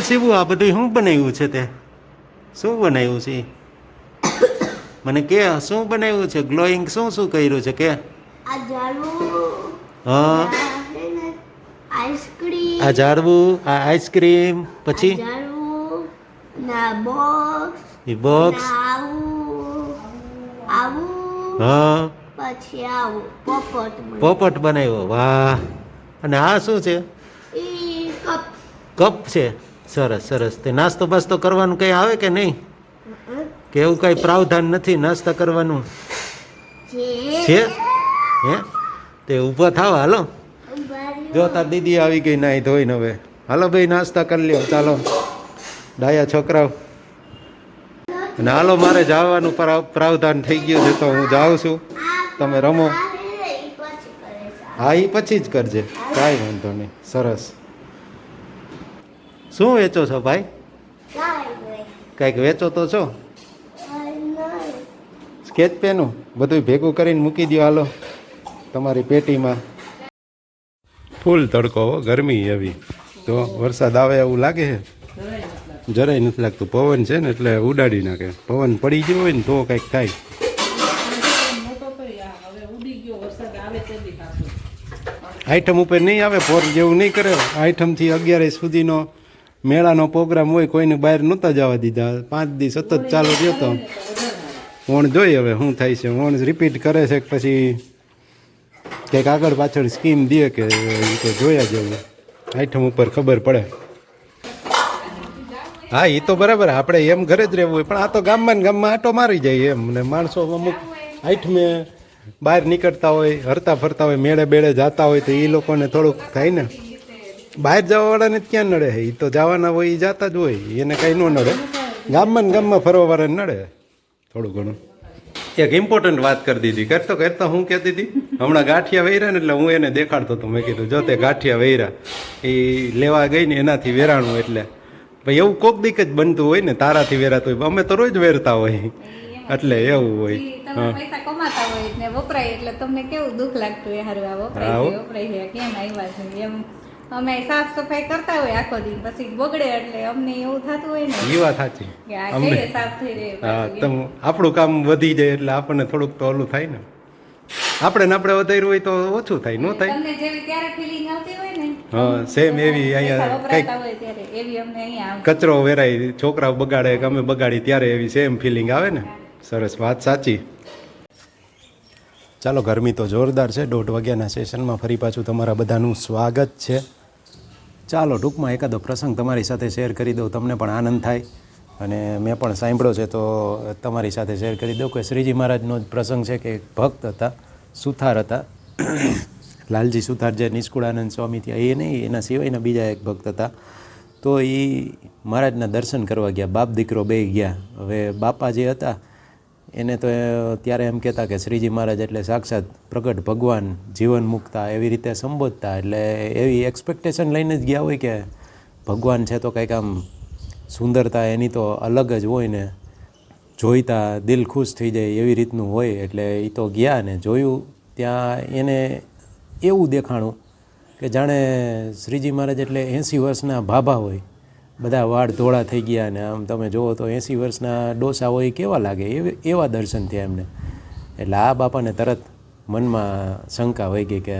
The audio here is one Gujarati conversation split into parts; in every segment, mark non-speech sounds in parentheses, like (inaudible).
શિવું આ બધું શું બનાવ્યું છે તે? શું બનાવ્યું છે? મને કે શું બનાવ્યું છે? ગ્લોઈંગ શું શું કર્યું છે કે? હા. આ ઝાડવું આ આઈસ્ક્રીમ પછી? એ બોક્સ? હા. પોપટ બનાવ્યો. વાહ. અને આ શું છે? કપ છે? સરસ સરસ. તે નાસ્તો બાસ્તો કરવાનું કંઈ આવે કે નહીં? કે એવું કંઈ પ્રાવધાન નથી નાસ્તા કરવાનું? છે? હે? તે ઊભા થાવ, હાલો. જો તાર દીદી આવી ગઈ નાઈ ધોઈને હવે. હાલો ભાઈ નાસ્તા કરી લ્યો, ચાલો. ડાયા છોકરાઓ. અને હાલો, મારે જવાનું પ્રાવ- પ્રાવધાન થઈ ગયું છે, તો હું જાઉં છું. તમે રમો. હા એ પછી જ કરજે. કાંઈ વાંધો નહીં. સરસ. શું વેચો છો ભાઈ? કાંઈ કાંઈક વેચો તો છો? સ્કેચ પેનું? બધું ભેગું કરીને મૂકી દો હાલો. તમારી પેટીમાં. ફૂલ તડકો ગરમી એવી. તો વરસાદ આવે એવું લાગે છે? જરાય નથી લાગતું. પવન છે ને એટલે ઉડાડી નાખે. પવન પડી ગયો હોય ને તો કંઈક થાય. આઈટમ ઉપર નહીં આવે, પોર જેવું નહીં કરે. આઈટમથી અગિયાર સુધીનો મેળાનો પ્રોગ્રામ હોય કોઈને બહાર નહોતા જવા દીધા. પાંચ દી સતત ચાલુ રહ્યો તો. ઓણ જોઈ હવે શું થાય છે. ઓણ રિપીટ કરે છે કે પછી કંઈક આગળ પાછળ સ્કીમ દે કે એ તો જોયા જેવું આઈટમ ઉપર ખબર પડે. હા એ તો બરાબર. આપણે એમ ઘરે જ રહેવું હોય. પણ આ તો ગામમાં ને ગામમાં આટો મારી જાય એમ. ને માણસો અમુક આઈટમે બહાર નીકળતા હોય હરતા ફરતા હોય મેળે બેળે જતા હોય તો એ લોકોને થોડુંક થાય ને. બહાર જવાવાળાને જ ક્યાં નડે એ તો જવાના હોય એ જતા જ હોય એને કાંઈ ન નડે. ગામમાં ને ગામમાં ફરવાવાળાને નડે. થોડું ઘણું. એક ઇમ્પોર્ટન્ટ વાત કરી દીધી. કરતો કરતો હું કહેતી હતી હમણાં ગાંઠિયા વૈરા ને એટલે હું એને દેખાડતો હતો. મેં કીધું જો તે ગાંઠિયા વૈરા એ લેવા ગઈ ને એનાથી વેરાણું એટલે. ભાઈ એવું કોક દીક જ બનતું હોય ને તારાથી વેરાતું હોય. અમે તો રોજ વેરતા હોય. એટલે એવું હોય. પૈસા કમાતા હોય ને વપરાય એટલે તમને કેવું દુઃખ લાગતું હોય હારું વપરાય હા, હો. વપરાય છે. કેમ આવ્યા છે? એમ અમે સાફ સફાઈ કરતા હોય આખો દી પછી બગડે એટલે અમને એવું થતું હોય ને એ વાત સાચી. કે આ અમને. સાફ થઈ રહે હા તમ આપણું કામ વધી જાય એટલે આપણને થોડુંક તો ઓલું થાય ને. આપણે ને આપણે વધાર્યું હોય તો ઓછું થાય ન થાય. તમને જેવી ત્યારે ફીલિંગ આવતી હોય ને હા સેમ એવી અહીંયા કંઈક વપરાતા હોય ત્યારે એવી અમને અહીંયા આવે કચરો વેરાય છોકરાઓ બગાડે કે અમે બગાડી ત્યારે એવી સેમ ફિલિંગ આવે ને. સરસ વાત સાચી. ચાલો ગરમી તો જોરદાર છે. દોઢ વાગ્યાના સેશનમાં ફરી પાછું તમારા બધાનું સ્વાગત છે. ચાલો, ટૂંકમાં એકાદો પ્રસંગ તમારી સાથે શેર કરી દઉં, તમને પણ આનંદ થાય. અને મેં પણ સાંભળ્યો છે, તો તમારી સાથે શેર કરી દઉં કે શ્રીજી મહારાજનો જ પ્રસંગ છે કે એક ભક્ત હતા, સુથાર હતા. (coughs) લાલજી સુથાર જે નિષ્કુળાનંદ સ્વામી ત્યાં, એ નહીં, એના સિવાયના બીજા એક ભક્ત હતા. તો એ મહારાજના દર્શન કરવા ગયા, બાપ દીકરો બે ગયા. હવે બાપા જે હતા એને તો ત્યારે એમ કહેતા કે શ્રીજી મહારાજ એટલે સાક્ષાત પ્રગટ ભગવાન, જીવન મુક્તા એવી રીતે સંબોધતા. એટલે એવી એક્સપેક્ટેશન લઈને જ ગયા હોય કે ભગવાન છે તો કંઈક આમ સુંદરતા એની તો અલગ જ હોય ને જોઈતા દિલ ખુશ થઈ જાય એવી રીતનું હોય. એટલે એ તો ગયા ને જોયું, ત્યાં એને એવું દેખાણું કે જાણે શ્રીજી મહારાજ એટલે એંસી વર્ષના ભાભા હોય. બધા વાળ ધોળા થઈ ગયા ને આમ તમે જુઓ તો એંસી વર્ષના ડોસા હોય કેવા લાગે? એવી, એવા દર્શન થયા એમને. એટલે આ બાપાને તરત મનમાં શંકા હોય ગઈ કે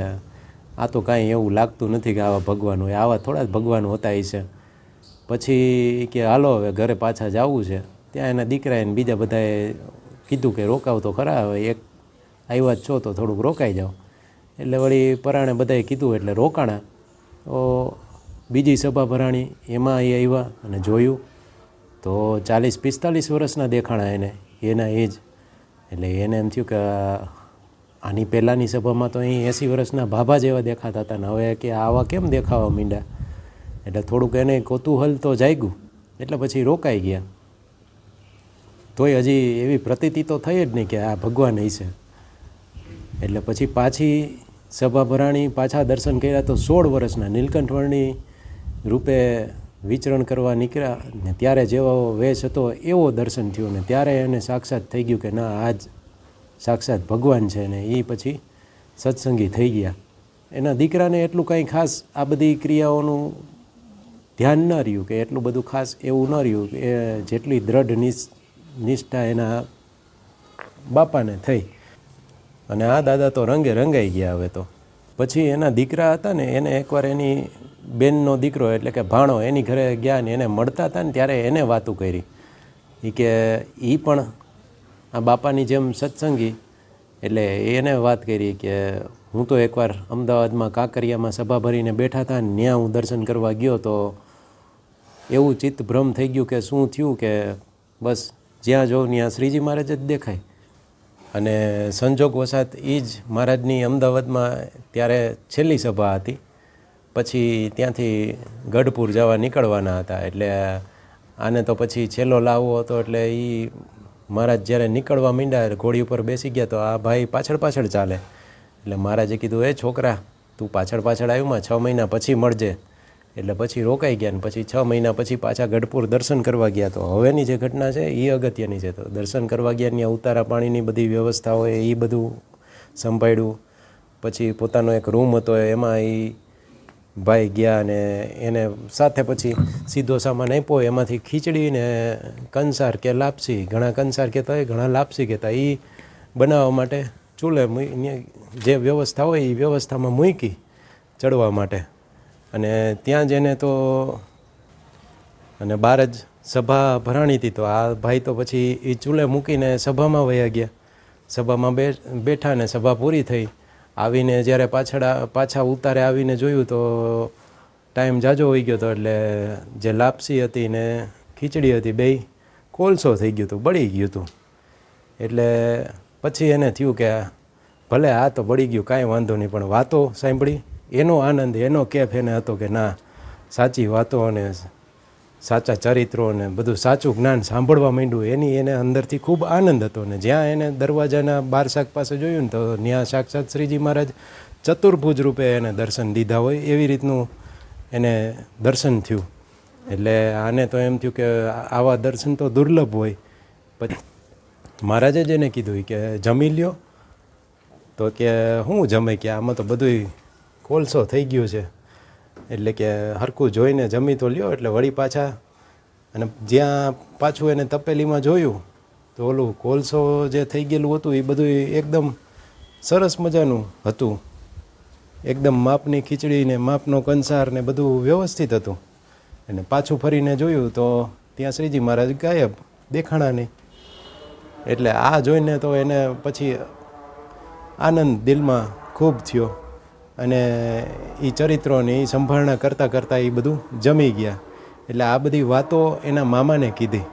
આ તો કાંઈ એવું લાગતું નથી કે આવા ભગવાન હોય. આવા થોડા જ ભગવાન હોતા છે. પછી કે, હાલો, હવે ઘરે પાછા જવું છે. ત્યાં એના દીકરાએ એને બીજા બધાએ કીધું કે, રોકાવ તો ખરા, હવે એક આવ્યા જ છો તો થોડુંક રોકાઈ જાઓ. એટલે વળી પરાણે બધાએ કીધું, એટલે રોકાણા. તો બીજી સભા ભરાણી એમાં એ આવ્યા અને જોયું. તો ચાલીસ પિસ્તાલીસ વર્ષના દેખાણા એને, એના એજ એટલે એને એમ થયું કે આની પહેલાંની સભામાં તો અહીં એંસી વર્ષના ભાભા જેવા દેખાતા હતા ને હવે કે આવા કેમ દેખાવા મીંડા એટલે થોડુંક એને કૌતૂહલ તો જાગ્યું, એટલે પછી રોકાઈ ગયા. તોય હજી એવી પ્રતીતિ તો થઈ જ નહીં કે આ ભગવાન હશે. એટલે પછી પાછી સભા ભરાણી પાછા દર્શન કર્યા તો સોળ વર્ષના નીલકંઠ રૂપે વિચરણ કરવા નીકળ્યા ને ત્યારે જેવો વેશ હતો, એવો દર્શન થયું ને ત્યારે એને સાક્ષાત થઈ ગયું કે ના, આજ સાક્ષાત ભગવાન છે ને એ પછી સત્સંગી થઈ ગયા. એના દીકરાને એટલું કંઈ ખાસ આ બધી ક્રિયાઓનું ધ્યાન ન રહ્યું કે એટલું બધું ખાસ એવું ન રહ્યું કે જેટલી દ્રઢ નિષ્ઠા એના બાપાને થઈ. અને આ દાદા તો રંગે રંગાઈ ગયા હવે તો. પછી એના દીકરા હતા ને, એને એકવાર એની બેનનો દીકરો, એટલે કે ભાણો, એની ઘરે ગયા ને એને મળતા હતા ને, ત્યારે એને વાતું કરી. એ કે એ પણ આ બાપાની જેમ સત્સંગી. એટલે એને વાત કરી કે, હું તો એકવાર અમદાવાદમાં કાંકરિયામાં સભા ભરીને બેઠા હતા ને ત્યાં હું દર્શન કરવા ગયો તો એવું ચિત્ત ભ્રમ થઈ ગયું કે શું થયું કે બસ જ્યાં જોઉં ત્યાં શ્રીજી મહારાજ જ દેખાય. અને સંજોગ વસાત એ જ મહારાજની અમદાવાદમાં ત્યારે છેલ્લી સભા હતી. પછી ત્યાંથી ગઢપુર જવા નીકળવાના હતા. એટલે આને તો પછી છેલ્લો લાવવો હતો એટલે એ મહારાજ જ્યારે નીકળવા માંડ્યા ઘોડી ઉપર બેસી ગયા તો આ ભાઈ પાછળ પાછળ ચાલે. એટલે મહારાજે કીધું, એ છોકરા, તું પાછળ પાછળ આવ્યુંમાં છ મહિના પછી મળજે. એટલે પછી રોકાઈ ગયા ને પછી છ મહિના પછી પાછા ગઢપુર દર્શન કરવા ગયા તો હવેની જે ઘટના છે એ અગત્યની છે તો દર્શન કરવા ગયા ત્યાં ઉતારા પાણીની બધી વ્યવસ્થા હોય, એ બધું સંભાળ્યું. પછી પોતાનો એક રૂમ હતો, એમાં એ ભાઈ ગયા ને એને સાથે પછી સીધો સામાન આપ્યો, એમાંથી ખીચડી ને કંસાર કે લાપસી, ઘણા કંસાર કહેતા હોય, ઘણા લાપસી કહેતા એ બનાવવા માટે ચૂલે જે વ્યવસ્થા હોય એ વ્યવસ્થામાં મૂકી ચડવા માટે. અને ત્યાં જઈને તો અને બહાર જ સભા ભરાણી હતી તો આ ભાઈ તો પછી એ ચૂલે મૂકીને સભામાં વયા ગયા. સભામાં બે, બેઠા ને સભા પૂરી થઈ. આવીને જ્યારે પાછળ પાછા ઉતારે આવીને જોયું તો ટાઈમ જાજો હોઈ ગયો હતો એટલે જે લાપસી હતી ને ખીચડી હતી બે કોલસો થઈ ગયું હતું, બળી ગયું હતું. એટલે પછી એને થયું કે ભલે આ તો બળી ગયું, કાંઈ વાંધો નહીં, પણ વાતો સાંભળી. એનો આનંદ, એનો કેફ એને હતો કે ના, સાચી વાતો અને સાચા ચરિત્રો અને બધું સાચું જ્ઞાન સાંભળવા માંડ્યું. એની એને અંદરથી ખૂબ આનંદ હતો ને જ્યાં એને દરવાજાના બાર શાક પાસે જોયું ને તો ત્યાં સાક્ષાત શ્રીજી મહારાજ ચતુર્ભુજ રૂપે એને દર્શન દીધા હોય એવી રીતનું એને દર્શન થયું. એટલે આને તો એમ થયું કે આવા દર્શન તો દુર્લભ હોય. પછી મહારાજે જ એને કીધું કે જમી લ્યો. તો કે હું જમે કે આમાં તો બધુંય કોલસો થઈ ગયું છે. એટલે કે હરખું જોઈને જમી તો લ્યો, એટલે વળી પાછા અને જ્યાં પાછું એને તપેલીમાં જોયું, તો ઓલું કોલસો જે થઈ ગયેલું હતું, એ બધું એકદમ સરસ મજાનું હતું. એકદમ માપની ખીચડી ને માપનો કંસાર ને બધું વ્યવસ્થિત હતું. અને પાછું ફરીને જોયું તો ત્યાં શ્રીજી મહારાજ ગાયબ દેખાણા નહીં એટલે આ જોઈને તો એને પછી આનંદ દિલમાં ખૂબ થયો. અને એ ચરિત્રોની ઈ સંભાળના કરતાં કરતાં એ બધું જમી ગયા. એટલે આ બધી વાતો એના મામાને કીધી.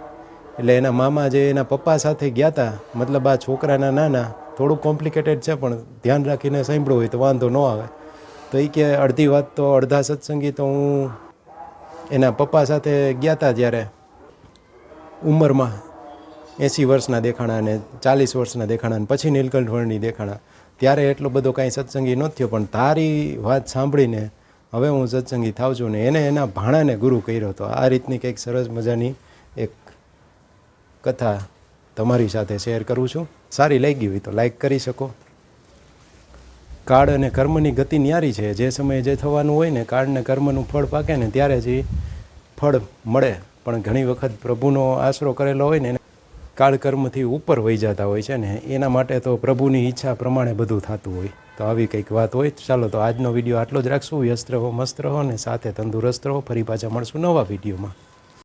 એટલે એના મામા જે એના પપ્પા સાથે ગયા હતા મતલબ આ છોકરાના નાના, થોડું કોમ્પ્લિકેટેડ છે, પણ ધ્યાન રાખીને સાંભળવું હોય તો વાંધો ન આવે. તો એ કે અડધી વાત તો અડધા સત્સંગી તો હું એના પપ્પા સાથે ગયા હતા જ્યારે ઉંમરમાં એંસી વર્ષના દેખાણા અને ચાલીસ વર્ષના દેખાણા અને પછી નીલકંઠ વર્ણની દેખાણા. ત્યારે એટલો બધો કાંઈ સત્સંગી ન થયો, પણ તારી વાત સાંભળીને હવે હું સત્સંગી થાવ છું ને એને એના ભાણાને ગુરુ કર્યો હતો. આ રીતની કંઈક સરસ મજાની એક કથા તમારી સાથે શેર કરું છું. સારી લાગી હોય તો લાઈક કરી શકો. કાળ અને કર્મની ગતિ ન્યારી છે. જે સમયે જે થવાનું હોય ને કાળને કર્મનું ફળ પાકે ને ત્યારે જ ફળ મળે. પણ ઘણી વખત પ્રભુનો આશરો કરેલો હોય ને એને કાળ કર્મથી ઉપર વહી જતા હોય છે ને, એના માટે તો પ્રભુની ઈચ્છા પ્રમાણે બધું થતું હોય. તો આવી કંઈક વાત હોય, ચાલો તો આજનો વીડિયો આટલો જ રાખશું. વ્યસ્ત રહો, મસ્ત રહો ને સાથે તંદુરસ્ત રહો. ફરી પાછા મળશું નવા વિડીયોમાં.